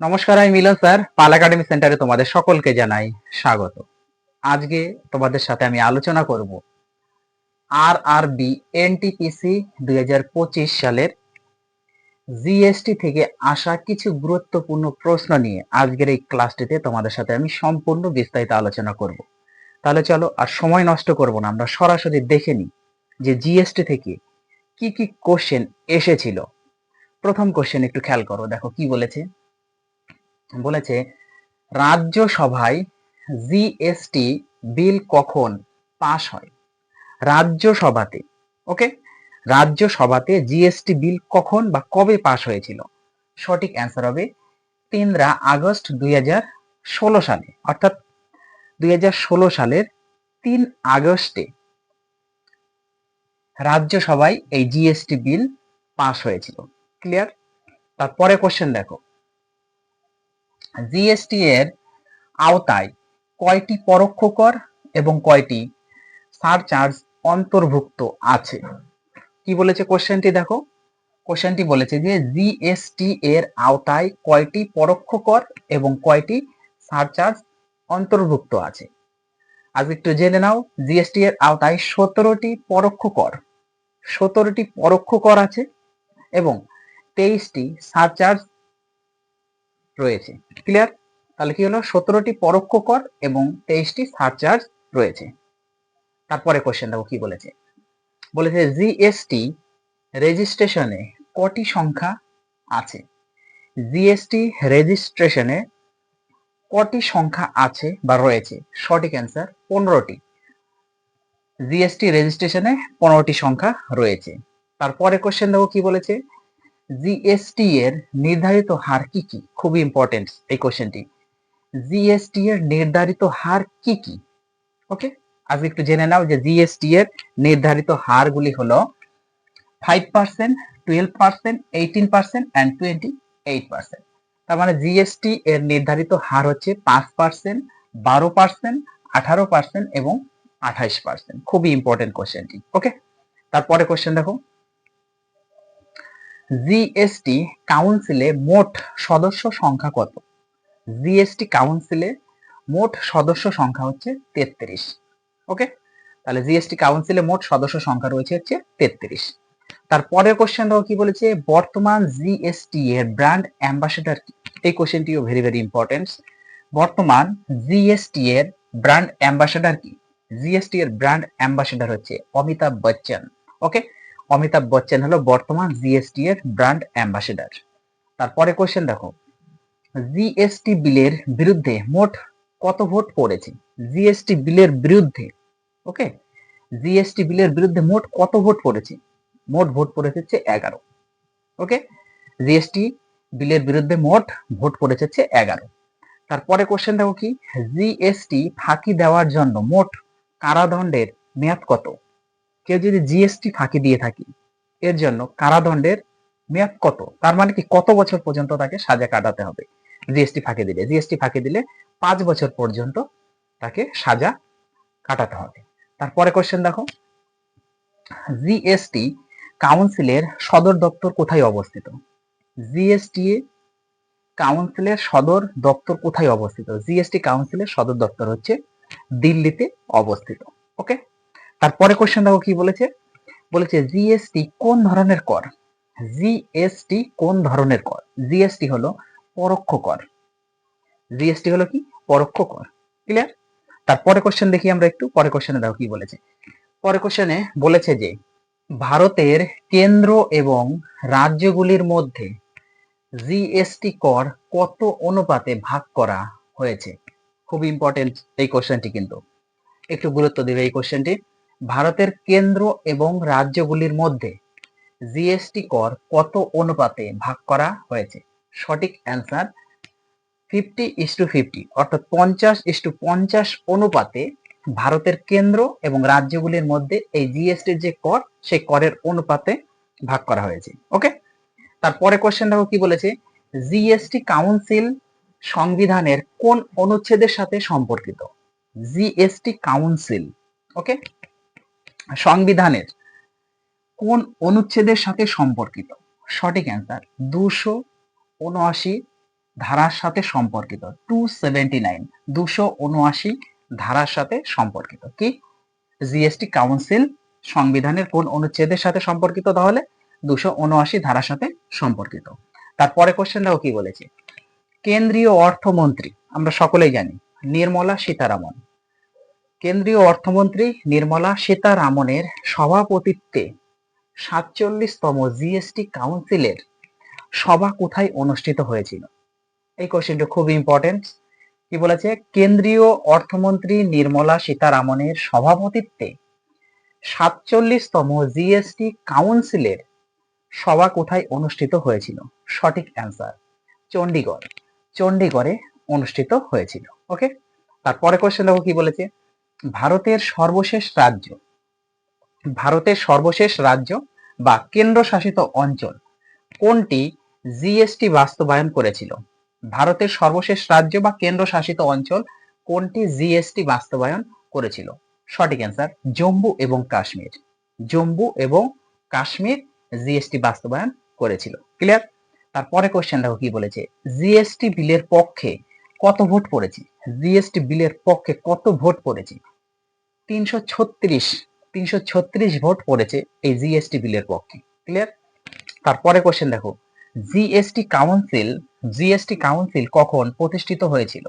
নমস্কার, আমি মিলন স্যার, পাল একাডেমি সেন্টারে তোমাদের সকলকে জানাই স্বাগত। আজকে তোমাদের সাথে আমি আলোচনা করব আর আর বি এনটিপিসি দুই হাজার পঁচিশ সালের জিএসটি থেকে আসা কিছু গুরুত্বপূর্ণ প্রশ্ন নিয়ে আজকের এই ক্লাসটিতে তোমাদের সাথে আমি সম্পূর্ণ বিস্তারিত আলোচনা করব। তাহলে চলো আর সময় নষ্ট করব না, আমরা সরাসরি দেখে নিই যে জিএসটি থেকে কি কি কোশ্চেন এসেছিল। প্রথম কোশ্চেন একটু খেয়াল করো, দেখো কি বলেছে। বলেছে, রাজ্যসভায় জিএসটি বিল কখন পাশ হয়? রাজ্যসভাতে, ওকে? রাজ্যসভাতে জিএসটি বিল কখন বা কবে পাশ হয়েছিল? সঠিক অ্যান্সার হবে তিনরা আগস্ট দুই সালে, অর্থাৎ দুই সালের তিন আগস্টে রাজ্যসভায় এই জিএসটি বিল পাশ হয়েছিল। ক্লিয়ার? তারপরে কোশ্চেন দেখো। জিএসটি এর আওতায় কয়টি পরোক্ষ কর এবং কয়টি সারচার্জ অন্তর্ভুক্ত আছে? কি বলেছে কোশ্চেনটি দেখো? কোশ্চেনটি বলেছে যে জিএসটি এর আওতায় কয়টি পরোক্ষ কর এবং কয়টি সারচার্জ অন্তর্ভুক্ত আছে? আজ একটু জেনে নাও জিএসটি এর আওতায় সতেরোটি পরোক্ষ কর সতেরোটি পরোক্ষ কর আছে এবং তেইশটি সারচার্জ রয়েছে। ক্লিয়ার তাহলে কি হলো? সতেরোটি পরোক্ষ কর এবং তেইশটি সারচার্জ রয়েছে। তারপরে কোশ্চেন দেখো কি বলেছে। বলেছে জিএসটি রেজিস্ট্রেশনে কটি সংখ্যা আছে? জিএসটি রেজিস্ট্রেশনে কটি সংখ্যা আছে বা রয়েছে? সঠিক অ্যান্সার পনেরোটি। জিএসটি রেজিস্ট্রেশনে পনেরোটি সংখ্যা রয়েছে। তারপরে কোশ্চেন দেখো কি বলেছে? জিএসটি এর নির্ধারিত হার কি কি? খুবই ইম্পর্টেন্ট এই কোশ্চেনটি জিএসটি এর নির্ধারিত হার কি কি? ওকে আজকে একটু জেনে নাও যে জিএসটি এর নির্ধারিত হারগুলি হলো five percent twelve percent eighteen percent and twenty eight percent তার মানে জিএসটি এর নির্ধারিত হার হচ্ছে পাঁচ পার্সেন্ট বারো পার্সেন্ট আঠারো পার্সেন্ট এবং আঠাইশ পার্সেন্ট খুবই ইম্পর্টেন্ট কোশ্চেনটি ওকে তারপরে কোশ্চেন দেখো। জিএসটি কাউন্সিলে মোট সদস্য সংখ্যা কত? জিএসটি কাউন্সিলে মোট সদস্য সংখ্যা হচ্ছে তেত্রিশ। ওকে তাহলে জিএসটি কাউন্সিলে মোট সদস্য সংখ্যা রয়েছে হচ্ছে তেত্রিশ। তারপরের কোশ্চেন দেখো কি বলেছে? বর্তমান জিএসটি এর ব্র্যান্ড অ্যাম্বাসেডার কি? এই কোশ্চেনটিও ভেরি ভেরি ইম্পর্টেন্ট বর্তমান জিএসটি এর ব্র্যান্ড অ্যাম্বাসেডার কি? জিএসটি এর ব্র্যান্ড অ্যাম্বাসেডার হচ্ছে অমিতাভ বচ্চন। ওকে অমিতাভ বচ্চন হলো বর্তমান জিএসটি এর ব্র্যান্ড অ্যাম্বাসেডার তারপরে কোশ্চেন দেখো। জিএসটি বিলের বিরুদ্ধে মোট কত ভোট পড়েছে? জিএসটি বিলের বিরুদ্ধে ওকে জিএসটি বিলের বিরুদ্ধে মোট কত ভোট পড়েছে? মোট ভোট পড়েছে এগারো ওকে জিএসটি বিলের বিরুদ্ধে মোট ভোট পড়েছে এগারো। তারপরে কোশ্চেন দেখো কি? জিএসটি ফাঁকি দেওয়ার জন্য মোট কারাদণ্ডের মেয়াদ কত? কেউ যদি জিএসটি ফাঁকি দিয়ে থাকি, এর জন্য কারাদণ্ডের মেয়াদ কত? তার মানে কি কত বছর পর্যন্ত তাকে সাজা কাটাতে হবে? জিএসটি ফাঁকি দিলে। জিএসটি ফাঁকি দিলে পাঁচ বছর পর্যন্ত তাকে সাজা কাটাতে হবে। তারপরে কোশ্চেন দেখো। জিএসটি কাউন্সিলের সদর দপ্তর কোথায় অবস্থিত? জিএসটি কাউন্সিলের সদর দপ্তর কোথায় অবস্থিত? জিএসটি কাউন্সিলের সদর দপ্তর হচ্ছে দিল্লিতে অবস্থিত। ওকে তারপরে কোশ্চেন দেখো কি বলেছে? বলেছে জিএসটি কোন ধরনের কর? জিএসটি কোন ধরনের কর? জিএসটি হলো পরোক্ষ কর। জিএসটি হলো কি? পরোক্ষ কর। ক্লিয়ার তারপরে কোশ্চেন দেখি আমরা একটু, পরে কোশ্চেনে দেখো কি বলেছে। পরে কোশ্চেনে বলেছে যে, ভারতের কেন্দ্র এবং রাজ্যগুলির মধ্যে জিএসটি কর কত অনুপাতে ভাগ করা হয়েছে? খুব ইম্পর্টেন্ট এই কোশ্চেনটি কিন্তু। একটু গুরুত্ব দেবে এই কোশ্চেনটি ভারতের কেন্দ্র এবং রাজ্যগুলির মধ্যে জিএসটি কর কত অনুপাতে ভাগ করা হয়েছে? সঠিক answer fifty is to fifty অর্থাৎ পঞ্চাশ ইস টু পঞ্চাশ অনুপাতে ভারতের কেন্দ্র এবং রাজ্যগুলির মধ্যে এই জিএসটির যে কর, সেই করের অনুপাতে ভাগ করা হয়েছে। ওকে তারপরে কোশ্চেন দেখো কি বলেছে? জিএসটি কাউন্সিল সংবিধানের কোন অনুচ্ছেদের সাথে সম্পর্কিত? জিএসটি কাউন্সিল ওকে সংবিধানের কোন অনুচ্ছেদের সাথে সম্পর্কিত? সঠিক অ্যান্সার দুশো উনআশি ধারার সাথে সম্পর্কিত। টু সেভেন্টি নাইন দুশো উনআশি ধারার সাথে সম্পর্কিত। কি? জিএসটি কাউন্সিল সংবিধানের কোন অনুচ্ছেদের সাথে সম্পর্কিত তাহলে? দুশো উনআশি ধারার সাথে সম্পর্কিত। তারপরে কোশ্চেনটাও কি বলেছে? কেন্দ্রীয় অর্থমন্ত্রী, আমরা সকলেই জানি, নির্মলা সীতারামন। কেন্দ্রীয় অর্থমন্ত্রী নির্মলা সীতারামনের সভাপতিত্বে সাতচল্লিশতম জিএসটি কাউন্সিলের সভা কোথায় অনুষ্ঠিত হয়েছিল? এই কোশ্চেনটা খুব ইম্পর্টেন্ট কি বলেছে? কেন্দ্রীয় অর্থমন্ত্রী নির্মলা সীতারামনের সভাপতিত্বে সাতচল্লিশতম জিএসটি কাউন্সিলের সভা কোথায় অনুষ্ঠিত হয়েছিল? সঠিক অ্যান্সার চণ্ডীগড় চণ্ডীগড়ে অনুষ্ঠিত হয়েছিল। ওকে তারপরে কোশ্চেন দেখো কি বলেছে? ভারতের সর্বশেষ রাজ্য। ভারতের সর্বশেষ রাজ্য বা কেন্দ্রশাসিত অঞ্চল কোনটি জিএসটি বাস্তবায়ন করেছিল? ভারতের সর্বশেষ রাজ্য বা কেন্দ্রশাসিত অঞ্চল কোনটি জিএসটি বাস্তবায়ন করেছিল? সঠিক অ্যান্সার জম্মু এবং কাশ্মীর। জম্মু এবং কাশ্মীর জিএসটি বাস্তবায়ন করেছিল। ক্লিয়ার? তারপরে কোশ্চেন দেখো কি বলেছে? জিএসটি বিলের পক্ষে কত ভোট পড়েছে? জিএসটি বিলের পক্ষে কত ভোট পড়েছে? তিনশো ছত্রিশ তিনশো ছত্রিশ ভোট পড়েছে এই জিএসটি বিলের পক্ষে। ক্লিয়ার তারপরে কোশ্চেন দেখো। জিএসটি কাউন্সিল জিএসটি কাউন্সিল কখন প্রতিষ্ঠিত হয়েছিল?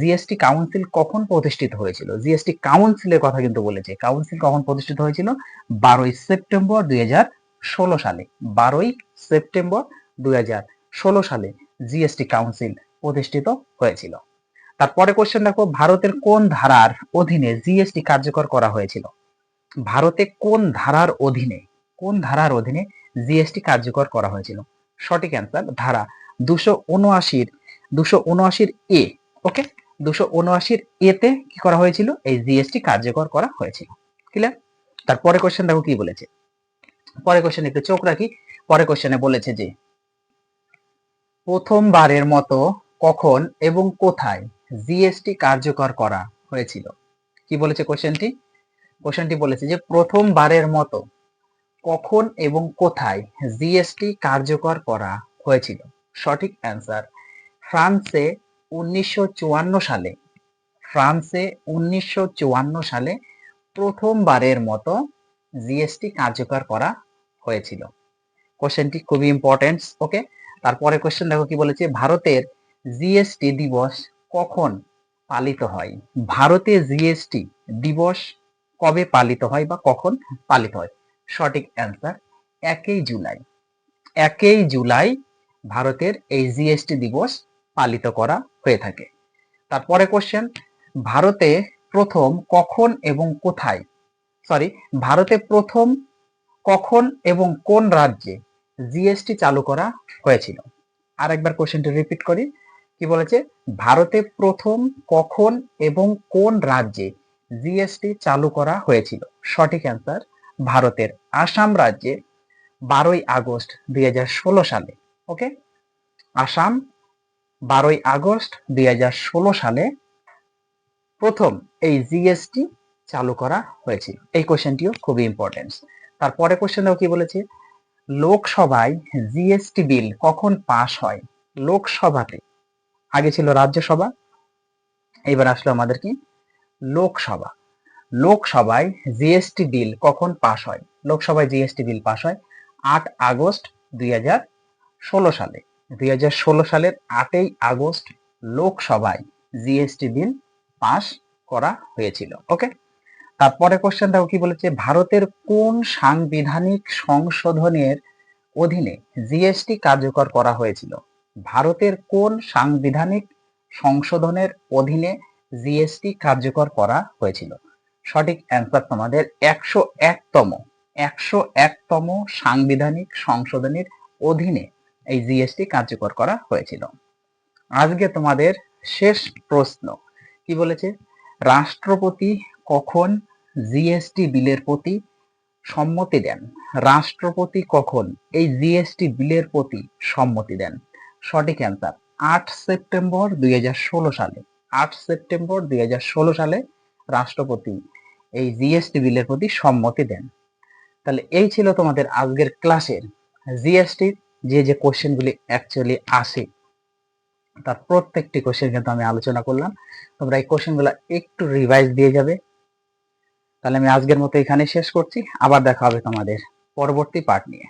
জিএসটি কাউন্সিল কখন প্রতিষ্ঠিত হয়েছিল? জিএসটি কাউন্সিলের কথা কিন্তু বলেছে। কাউন্সিল কখন প্রতিষ্ঠিত হয়েছিল? বারোই সেপ্টেম্বর দুই হাজার ষোলো সালে। বারোই সেপ্টেম্বর দুই হাজার ষোলো সালে জিএসটি কাউন্সিল প্রতিষ্ঠিত হয়েছিল। তারপরে কোশ্চেন দেখো, ভারতের কোন ধারার অধীনে জিএসটি কার্যকর করা হয়েছিল? ভারতে কোন ধারার অধীনে, কোন ধারার অধীনে জিএসটি কার্যকর করা হয়েছিল? সঠিক অ্যান্সার ধারা দুশো উনআশির দুশো উনআশির এ ওকে দুশো উনআশির এতে কি করা হয়েছিল? এই জিএসটি কার্যকর করা হয়েছিল ক্লিয়ার তারপরে কোশ্চেন দেখো কি বলেছে? পরে কোশ্চেন একটু চোখ রাখি পরে কোশ্চেনে বলেছে যে, প্রথমবারের মতো কখন এবং কোথায় জিএসটি কার্যকর করা হয়েছিল। কি বলেছে কোশ্চেনটি কোশ্চেনটি বলেছে যে, প্রথমবারের মতো কখন এবং কোথায় জিএসটি কার্যকর করা হয়েছিল? সঠিক অ্যান্সার ফ্রান্সে উনিশশো চুয়ান্ন সালে, ফ্রান্সে উনিশশো চুয়ান্ন সালে প্রথমবারের মতো জিএসটি কার্যকর করা হয়েছিল। কোশ্চেনটি খুবই ইম্পর্টেন্ট ওকে তারপরে কোশ্চেন দেখো কি বলেছে, ভারতের জিএসটি দিবস কখন পালিত হয়? ভারতে জিএসটি দিবস কবে পালিত হয় বা কখন পালিত হয়? সঠিক অ্যান্সার একই জুলাই। একই জুলাই ভারতের এই জিএসটি দিবস পালিত করা হয়ে থাকে। তারপরে কোশ্চেন ভারতে প্রথম কখন এবং কোথায়? সরি ভারতে প্রথম কখন এবং কোন রাজ্যে জিএসটি চালু করা হয়েছিল? আর একবার কোশ্চেনটি রিপিট করি। কি বলেছে? ভারতে প্রথম, কখন এবং কোন রাজ্যে জিএসটি চালু করা হয়েছিল? সঠিক অ্যান্সার ভারতের আসাম রাজ্যে বারোই আগস্ট দুই হাজার ষোলো সালে ওকে আসাম, বারোই আগস্ট দুই হাজার ষোলো সালে প্রথম এই জিএসটি চালু করা হয়েছিল। এই কোশ্চেনটিও খুবই ইম্পর্টেন্ট তারপরে কোশ্চেন কি বলেছে? লোকসভায় জিএসটি বিল কখন পাশ হয়? লোকসভাতে আগে ছিল রাজ্যসভা, এবার আসলো আমাদের কি লোকসভা। লোকসভায় জিএসটি বিল কখন পাশ হয়? লোকসভায় জিএসটি বিল পাশ হয় আট আগস্ট দুই সালে। দুই সালের আটই আগস্ট লোকসভায় জিএসটি বিল পাশ করা হয়েছিল, ওকে? তারপরে কোশ্চেন দেখো কি বলেছে, ভারতের কোন সাংবিধানিক সংশোধনের অধীনে জিএসটি কার্যকর করা হয়েছিল? ভারতের কোন সাংবিধানিক সংশোধনের অধীনে জিএসটি কার্যকর করা হয়েছিল? সঠিক অ্যান্সার তোমাদের একশো একতম একশো একতম সাংবিধানিক সংশোধনের অধীনে এই জিএসটি কার্যকর করা হয়েছিল। আজকে তোমাদের শেষ প্রশ্ন, কি বলেছে? রাষ্ট্রপতি কখন জিএসটি বিলের প্রতি সম্মতি দেন? রাষ্ট্রপতি কখন এই জিএসটি বিলের প্রতি সম্মতি দেন? সঠিক অ্যান্সার আট সেপ্টেম্বর দুই হাজার ষোলো সালে। আট সেপ্টেম্বর দুই হাজার ষোলো সালে রাষ্ট্রপতি এই জিএসটি বিলের প্রতি সম্মতি দেন। তাহলে এই ছিল তোমাদের আজকের ক্লাসের জিএসটি যে যে কোশ্চেনগুলি অ্যাকচুয়ালি আসে। তার প্রত্যেকটি কোশ্চেন কিন্তু আমি আলোচনা করলাম। তোমরা এই কোশ্চেনগুলো একটু রিভাইজ দিয়ে যাবে। তাহলে আমি আজকের মতো এখানে শেষ করছি। আবার দেখা হবে তোমাদের পরবর্তী পার্ট নিয়ে।